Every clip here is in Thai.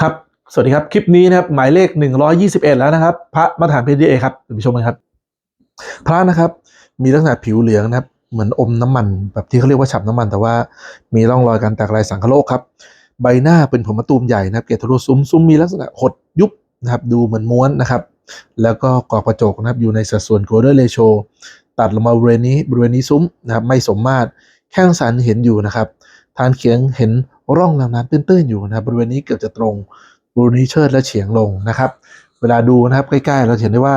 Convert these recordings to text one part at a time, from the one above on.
ครับ สวัสดีครับ คลิปนี้นะครับ หมายเลข 121 แล้วนะครับ พระมาตรฐานเพดีเอครับไปชมกันครับ พระนะครับ มีลักษณะผิวเหลืองนะครับ เหมือนอมน้ำมันแบบที่เขาเรียกว่าฉับน้ำมัน แต่ว่ามีร่องรอยการแตกลายสังคโลกครับ ใบหน้าเป็นผมมะตูมใหญ่นะครับ เกศทะลุซุ้มซุ้มมีลักษณะหดยุบนะครับ ดูเหมือนม้วนนะครับ แล้วก็กรอบกระจกนะครับ อยู่ในสัดส่วนโกลเด้นเรโชตัดลงมาบริเวณนี้บริเวณนี้ซุ้มนะครับ ไม่สมมาตรแข้งสันเห็นอยู่นะครับ ทานเขียงเห็น ร่องน้ำน้ำตื้นๆอยู่นะครับบริเวณนี้เกือบจะตรงบริเวณนี้เชิดและเฉียงลงนะครับ เวลาดูนะครับใกล้ๆ เราเห็นได้ว่า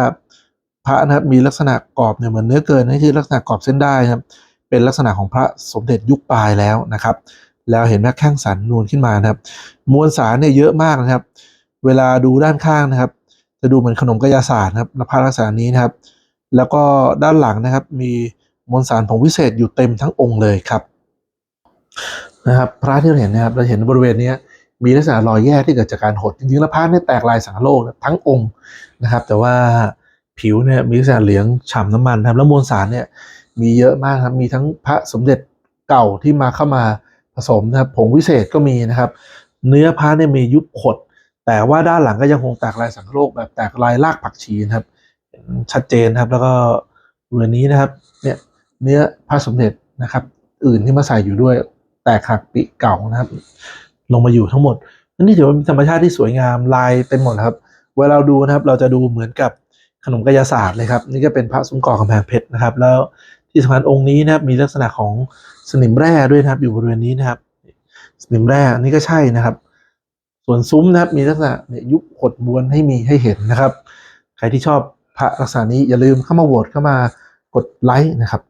พระนะครับมีลักษณะกรอบเนี่ยเหมือนเนื้อเกินนี่คือลักษณะกรอบเส้นได้นะครับ เป็นลักษณะของพระสมเด็จยุคปลายแล้วนะครับ แล้วเห็นไหมแข้งสันนูนขึ้นมานะครับ มวลสารเนี่ยเยอะมากนะครับ เวลาดูด้านข้างนะครับ จะดูเหมือนขนมกระยาศาสตร์นะครับพระลักษณะนี้นะครับ แล้วก็ด้านหลังนะครับมีมวลสารผงวิเศษอยู่เต็มทั้งองค์เลยครับ นะครับพระที่เราเห็นนะครับเราเห็นบริเวณนี้มีลักษณะรอยแยกที่เกิดจากการหดจริงๆแล้วพระเนี่ยแตกลายสังคโลกทั้งองค์นะครับ แต่ว่าผิวเนี่ยมีลักษณะเหลืองฉ่ำน้ำมันนะครับแล้วมวลสารเนี่ยมีเยอะมากครับมีทั้งพระสมเด็จเก่าที่มาเข้ามาผสมนะครับผงวิเศษก็มีนะครับ เนื้อพระเนี่ยมียุบขด แต่ว่าด้านหลังก็ยังคงแตกลายสังคโลกแบบแตกลายรากผักชีนะครับชัดเจนครับแล้วก็บริเวณนี้นะครับเนี่ยเนื้อพระสมเด็จนะครับ อื่นที่มาใส่อยู่ด้วย แตกหักปีเก่านะครับ ลงมาอยู่ทั้งหมดนี่ถือว่าเป็นธรรมชาติที่สวยงามลายเต็มหมดครับ เวลาเราดูนะครับ เราจะดูเหมือนกับขนมกายศาสตร์เลยครับ นี่ก็เป็นพระซุ้มก่อกำแพงเพชรนะครับ แล้วที่สำคัญองค์นี้นะครับมีลักษณะของสนิมแร่ด้วยนะครับ อยู่บริเวณนี้นะครับ สนิมแร่นนี้ก็ใช่นะครับ ส่วนซุ้มนะครับมีลักษณะเนี่ยยุบหดม้วนให้มีให้เห็นนะครับ ใครที่ชอบพระลักษณะนี้อย่าลืมเข้ามาโหวตเข้ามากดไลค์นะครับ